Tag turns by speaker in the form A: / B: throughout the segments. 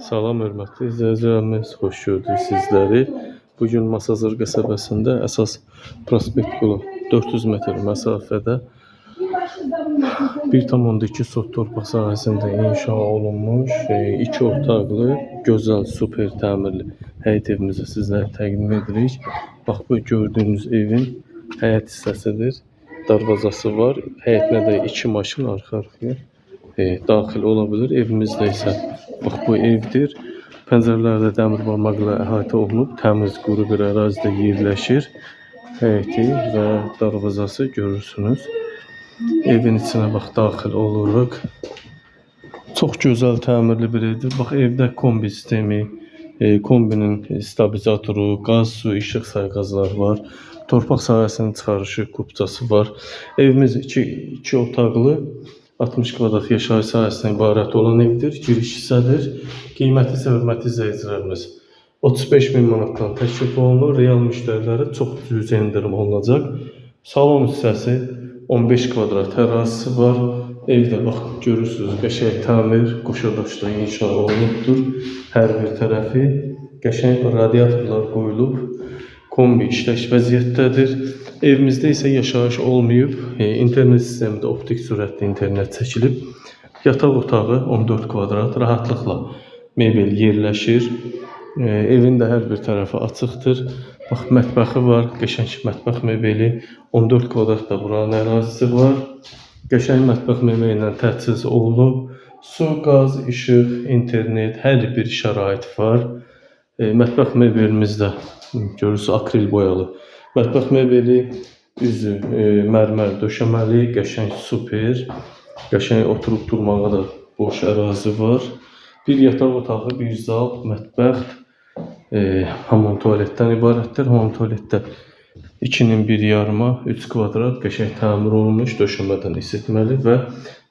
A: Salam hörmətli izləyicilərimiz, xoş gördük sizləri. Bu gün Masazır qəsəbəsində əsas prospekt yolu 400 metr məsafədə 1.2 sot torpaq sahəsində inşa olunmuş, e, iki otaqlı, gözəl, super təmirli həyət evimizi sizlərə təqdim edirik. Bax bu gördüyünüz evin həyət hissəsidir. Darvazası var. Həyətinə də iki maşın arxa-arxaya e, daxil ola bilər. Evimizdə isə bax bu evdir. Pəncərələri də dəmir barmaqla əhatə olunub, təmiz, quru bir ərazidə yerləşir. Həyəti və darvazası görürsünüz. Evin içinə bax daxil oluruq. Çox gözəl təmirli bir evdir. Bax evdə kombi sistemi, e, kombinin stabilizatoru, qaz, su, işıq sayğacları var. Torpaq sahəsinin çıxarışı kupçası var. Evimiz 2 2 otaqlı 60 kvadrat yaşayış sahəsindən ibarət olan evdir. Giriş hissədir. Qiyməti isə hörmətli izləyicilərimiz 35 min manatdan təklif olunur. Real müştərilərə çox cüzi endirim olunacaq. Salon hissəsi 15 kvadrat ərazisi var. Evdə bax görürsüz, qəşəng təmir, qoşadaşla inşa olunubdur. Hər bir tərəfi qəşəng radiatorlar qoyulub. Kombi işləş vəziyyətdədir. Evimizdə isə yaşayış olmayıb. E, internet sistemində optik sürətli internet çəkilib. Yataq otağı 14 kvadrat rahatlıqla mebel yerləşir. E, evin də hər bir tərəfi açıqdır. Bax mətbəxi var, qəşəng mətbəx mebeli. 14 kvadrat da buranın ərazisi var. Qəşəng mətbəx mebeli ilə təchiz olunub. Su, qaz, işıq, internet, hər bir şərait var. E, mətbəx mebelimizdə görürsüz akril boyalı. Mətbəx mebeli üzü e, mərmər döşəməli, qəşəng super. Qəşəng oturub durmağa da boş ərazi var. Bir yataq otağı, bir zal, mətbəx, e, hamam tualetdən ibarətdir. Hamam tualetdə 2-nin bir yarıma 3 kvadrat qəşəng təmir olunmuş döşəmədən isitməli və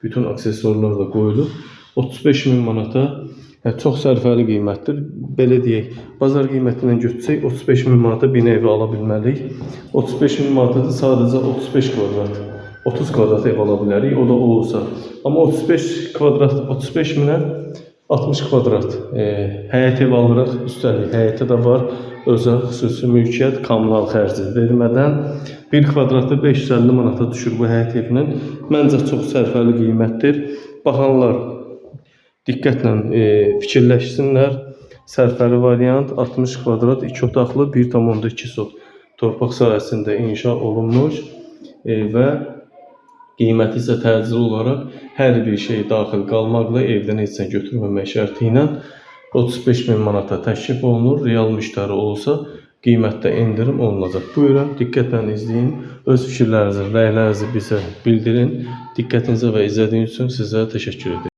A: bütün aksesuarlar da qoyulub. 35 min manata hə, çox sərfəli qiymətdir. Belə deyək, bazar qiymətindən götürsək 35 min manata bir evi ala bilmərik. 35 min manata da sadəcə 35 kvadrat 30 kvadrat ev ala bilərik. O da o olsa. Amma 35 kvadrat 35 minə 60 kvadrat e, həyət ev alırıq. Üstəlik həyətə də var özəl xüsusi mülkiyyət kommunal xərci vermədən 1 kvadratı 550 manata düşür bu həyət evinin. Məncə çox sərfəli qiymətdir. Baxanlar diqqətlə e, fikirləşsinlər. Sərfəli variant 60 kvadrat 2 otaqlı 1.2 sot torpaq sahəsində inşa olunmuş e, və qiyməti isə təcili olaraq hər bir şey daxil qalmaqla evdən heç nə götürməmək şərti ilə 35 min manata təklif olunur. Real müştəri olsa qiymətdə endirim olunacaq. Buyurun, diqqətlə izləyin. Öz fikirlərinizi, rəylərinizi bizə bildirin. Diqqətinizə və izlədiyiniz üçün sizə təşəkkür edirəm.